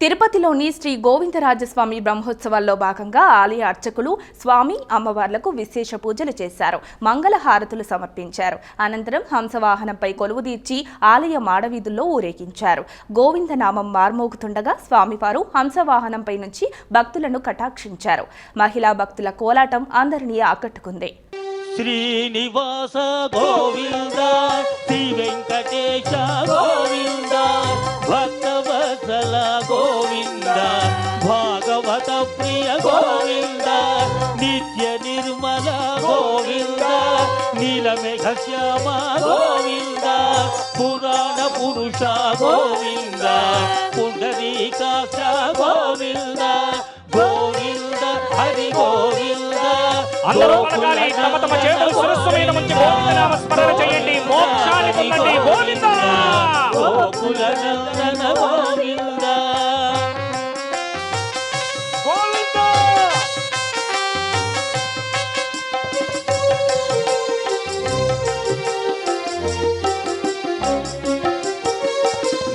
తిరుపతిలోని శ్రీ గోవిందరాజస్వామి బ్రహ్మోత్సవాల్లో భాగంగా ఆలయ అర్చకులు స్వామి అమ్మవార్లకు విశేష పూజలు చేశారు. మంగళ హారతులు సమర్పించారు. అనంతరం హంసవాహనంపై కొలువు తీర్చి ఆలయ మాడవీధుల్లో ఊరేగించారు. గోవిందనామం మార్మోగుతుండగా స్వామివారు హంసవాహనంపై నుంచి భక్తులను కటాక్షించారు. మహిళా భక్తుల కోలాటం అందరినీ ఆకట్టుకుంది. శ్రీనివాస గోవింద శ్రీ వెంకటేశ భాగవత ప్రియ గోవింద నిత్య నిర్మల గోవింద నీలమేఘ శ్యామ గోవింద పురాణ పురుష గోవింద పుండరీకాక్ష గోవింద గోవింద హరి గోవింద అందరూ పలకాలి తమ తమ చేతులు శిరస్సు మీద ఉంచి గోవిందనామ స్మరణ చేయండి. మోక్షాన్ని పొందండి. గోవింద! గోకుల నందన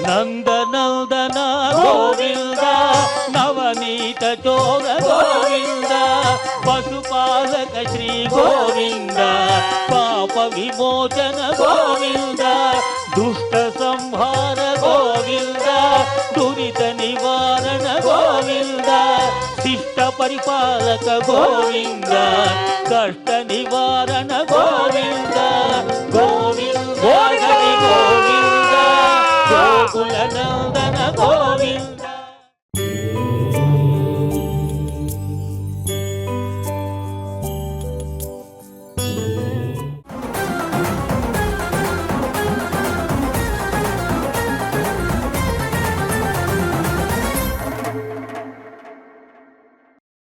నందనందన గోవింద నవనీత చోర గోవింద పశుపాలక శ్రీ గోవింద పాప విమోచన గోవింద దుష్ట సంహార గోవింద దురిత నివారణ గోవింద శిష్ట పరిపాలక గోవింద కష్ట నివారణ గోవింద గోవింద హరి గోవింద గోకుల